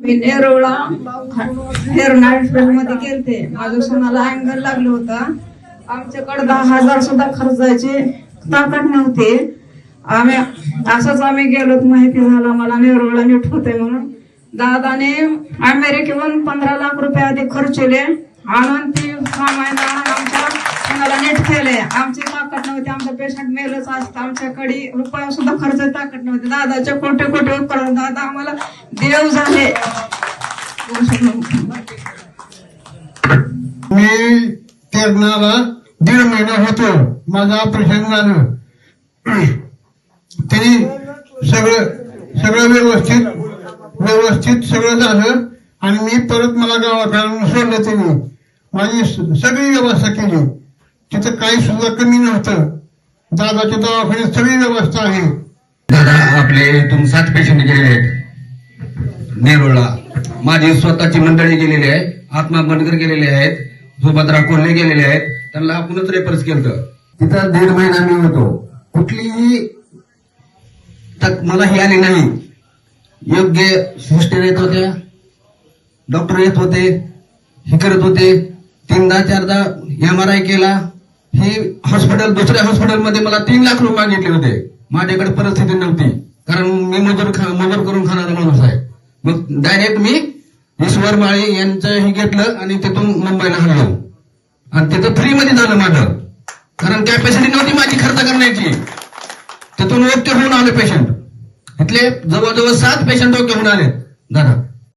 मी नेरोळा हेअरमध्ये गेलते. माझ्या सोनाला अँगल लागलं होतं. आमच्याकडे दहा हजार सुद्धा खर्चायचे ताकद नव्हते. आम्ही असंच आम्ही गेलो माहिती झालं मला नेरोळा नीट होते म्हणून. दादाने अमेरिकेहून पंधरा लाख रुपये आधी खर्चले. आणून ती सामान आणून आमच्या सोनाला नीट केले आमची ताकद नव्हती आमचं पेशंट मेलच असता. आमच्याकडे रुपया सुद्धा खर्च ताकद नव्हती. दादाच्या कोटे कोटे उपकरण दादा आम्हाला देव झाले. मी तेरणाला दीड महिना होतो. माझं ऑपरेशन झालं. तरी सगळं सगळं व्यवस्थित व्यवस्थित सगळं झालं आणि मी परत मला गावाकडून सोडलं त्यांनी माझी सगळी व्यवस्था केली. तिथं काही सुद्धा कमी नव्हतं. दादाच्या दवाखान्यात सगळी व्यवस्था आहे. दादा आपले इथून सात पेशंट गेलेले आहेत. नेरुळला. माझी स्वतःची मंडळी गेलेली आहे. आत्मा बनकर गेलेले आहेत. सुभद्रा कोल्हे गेलेले आहेत. त्यांना आपणच रेफरन्स केलं तिथं दीड महिना मी होतो. कुठलीही तक मला ही आली नाही. योग्य सिस्टर येत होत्या डॉक्टर येत होते. हे करत होते. तीनदा चारदा एम आर आय केला. हे हॉस्पिटल दुसऱ्या हॉस्पिटलमध्ये मला तीन लाख रुपये मागितले होते. माझ्याकडे परिस्थिती नव्हती. कारण मी मजूर खा मजूर करून खाणारा माणूस आहे. मग डायरेक्ट मी ईश्वर माळी यांचं हे घेतलं आणि तिथून मुंबईला हल्लो. आणि तिथं फ्री मध्ये झालं माझं. कारण कॅपॅसिटी नव्हती माझी खर्च करण्याची. तिथून ओके होऊन आले पेशंट इथले जवळजवळ सात पेशंट ओके होऊन आले. दादा